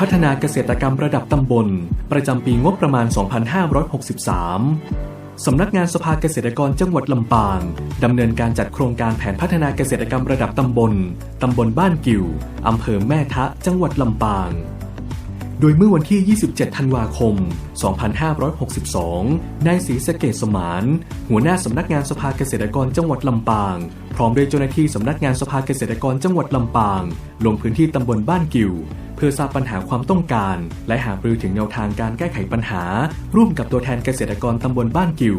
พัฒนาเกษตรกรรมระดับตำบล ประจำปีงบประมาณ 2563สำนักงานสภาเกษตรกรจังหวัดลำปางดำเนินการจัดโครงการแผนพัฒนาเกษตรกรรมระดับตำบล ตำบลบ้านกิ่ว อำเภอแม่ทะ จังหวัดลำปาง โดยเมื่อวันที่ 27 ธันวาคม 2562 นายศรีสเกดสมาน หัวหน้าสำนักงานสภาเกษตรกรจังหวัดลำปาง พร้อมด้วยเจ้าหน้าที่สำนักงานสภาเกษตรกรจังหวัดลำปาง ลงพื้นที่ตำบลบ้านกิ่วเพื่อทราบปัญหาความต้องการ และหารือถึงแนวทางการแก้ไขปัญหา ร่วมกับตัวแทนเกษตรกรตำบลบ้านกิ่ว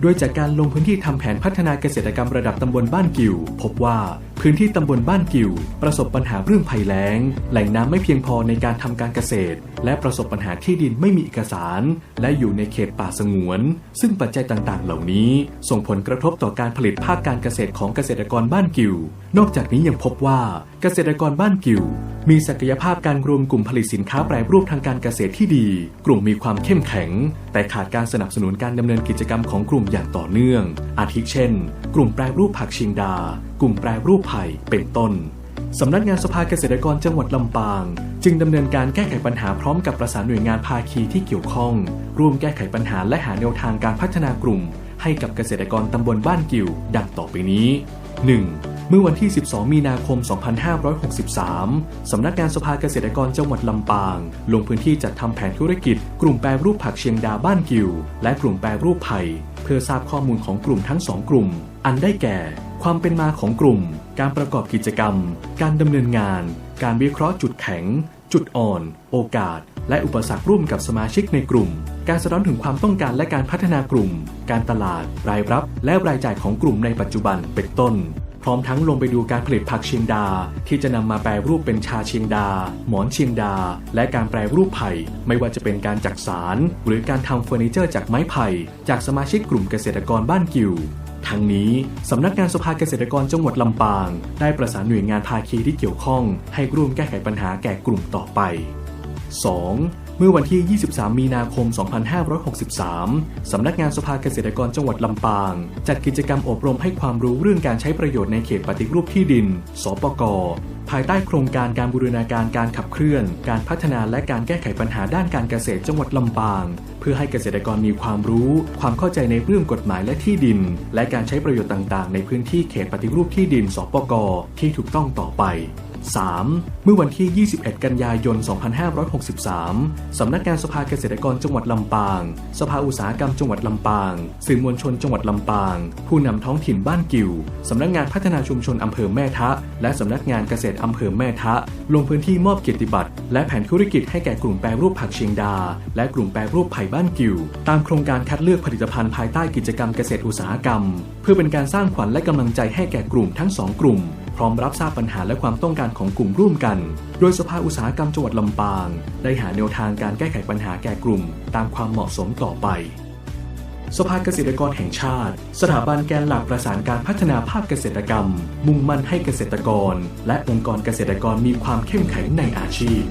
โดยจากการลงพื้นที่ทำแผนพัฒนาเกษตรกรรมระดับตำบลบ้านกิว พบว่าพื้นที่ตำบลบ้านกิว ประสบปัญหาเรื่องภัยแล้ง แหล่งน้ำไม่เพียงพอในการทำการเกษตร และประสบปัญหาที่ดินไม่มีเอกสาร และอยู่ในเขตป่าสงวน ซึ่งปัจจัยต่างๆ เหล่านี้ ส่งผลกระทบต่อการผลิตภาคการเกษตรของเกษตรกรบ้านกิว นอกจากนี้ยังพบว่าเกษตรกรบ้านกิว มีศักยภาพการรวมกลุ่มผลิตสินค้าแปรรูปทางการเกษตรที่ดี กลุ่มมีความเข้มแข็ง แต่ขาดการสนับสนุนการดำเนินกิจกรรมของกลุ่มอย่างต่อเนื่อง อาทิเช่น กลุ่มแปรรูปผักเชียงดา กลุ่มแปรรูปไผ่เป็นต้นสำนักงานสภาเกษตรกรจังหวัดลำปาง จึงดำเนินการแก้ไขปัญหาพร้อมกับประสานหน่วยงานภาคีที่เกี่ยวข้อง ร่วมแก้ไขปัญหาและหาแนวทางการพัฒนากลุ่ม ให้กับเกษตรกรตำบลบ้านกิ่ว ดังต่อไปนี้ 1. เมื่อวันที่ 12 มีนาคม 2563 สำนักงานสภาเกษตรกรจังหวัดลำปาง ลงพื้นที่จัดทำแผนธุรกิจ กลุ่มแปรรูปผักเชียงดาบ้านกิว และกลุ่มแปรรูปไผ่ พื่อทราบข้อมูลของกลุ่มทั้งสองกลุ่ม อันได้แก่ ความเป็นมาของกลุ่ม การประกอบกิจกรรม การดำเนินงาน การวิเคราะห์จุดแข็ง จุดอ่อน โอกาส และอุปสรรคร่วมกับสมาชิกในกลุ่ม การสะท้อนถึงความต้องการและการพัฒนากลุ่ม การตลาด รายรับ และรายจ่ายของกลุ่มในปัจจุบันเป็นต้น ร้อมทั้งลงไปดูการผลิตผักเชียงดา ที่จะนำมาแปรรูปเป็นชาเชียงดา หมอนเชียงดา และการแปรรูปไผ่ ไม่ว่าจะเป็นการจักสาร หรือการทำเฟอร์นิเจอร์จากไม้ไผ่ จากสมาชิกกลุ่มเกษตรกรบ้านกิวทั้งนี้สำนักงานสภาเกษตรกรจังหวัดลำปาง ได้ประสานหน่วยงานภาคีที่เกี่ยวข้อง ให้ร่วมแก้ไขปัญหาแก่กลุ่มต่อไป 2. เมื่อวันที่ 23 มีนาคม 2563 สำนักงานสภาเกษตรกรจังหวัดลำปาง จัดกิจกรรมอบรมให้ความรู้เรื่องการใช้ประโยชน์ในเขตปฏิรูปที่ดิน สปก ภายใต้โครงการการบูรณาการการขับเคลื่อน การพัฒนาและการแก้ไขปัญหาด้านการเกษตรจังหวัดลำปาง เพื่อให้เกษตรกรมีความรู้ ความเข้าใจในเรื่องกฎหมายและที่ดิน และการใช้ประโยชน์ต่าง ๆ ในพื้นที่เขตปฏิรูปที่ดิน สปก ที่ถูกต้องต่อไป 3. เมื่อวันที่ 21 กันยายน 2563 สำนักงานสภาเกษตรกรจังหวัดลำปาง สภาอุตสาหกรรมจังหวัดลำปาง สื่อมวลชนจังหวัดลำปาง ผู้นำท้องถิ่นบ้านกิว สำนักงานพัฒนาชุมชนอำเภอแม่ทะ และสำนักงานเกษตรอำเภอแม่ทะ ลงพื้นที่มอบเกียรติบัตร และแผนธุรกิจให้แก่กลุ่มแปรรูปผักเชียงดา และกลุ่มแปรรูปไผ่บ้านกิว ตามโครงการคัดเลือกผลิตภัณฑ์ภายใต้กิจกรรมเกษตรอุตสาหกรรม เพื่อเป็นการสร้างขวัญและกำลังใจให้แก่กลุ่มทั้งสองกลุ่ม พร้อมรับทราบปัญหาและความต้องการของกลุ่มร่วมกัน โดยสภาอุตสาหกรรมจังหวัดลำปาง ได้หาแนวทางการแก้ไขปัญหาแก่กลุ่ม ตามความเหมาะสมต่อไป สภาเกษตรกรแห่งชาติ สถาบันแกนหลักประสานการพัฒนาภาคเกษตรกรรม มุ่งมั่นให้เกษตรกร และองค์กรเกษตรกรมีความเข้มแข็งในอาชีพ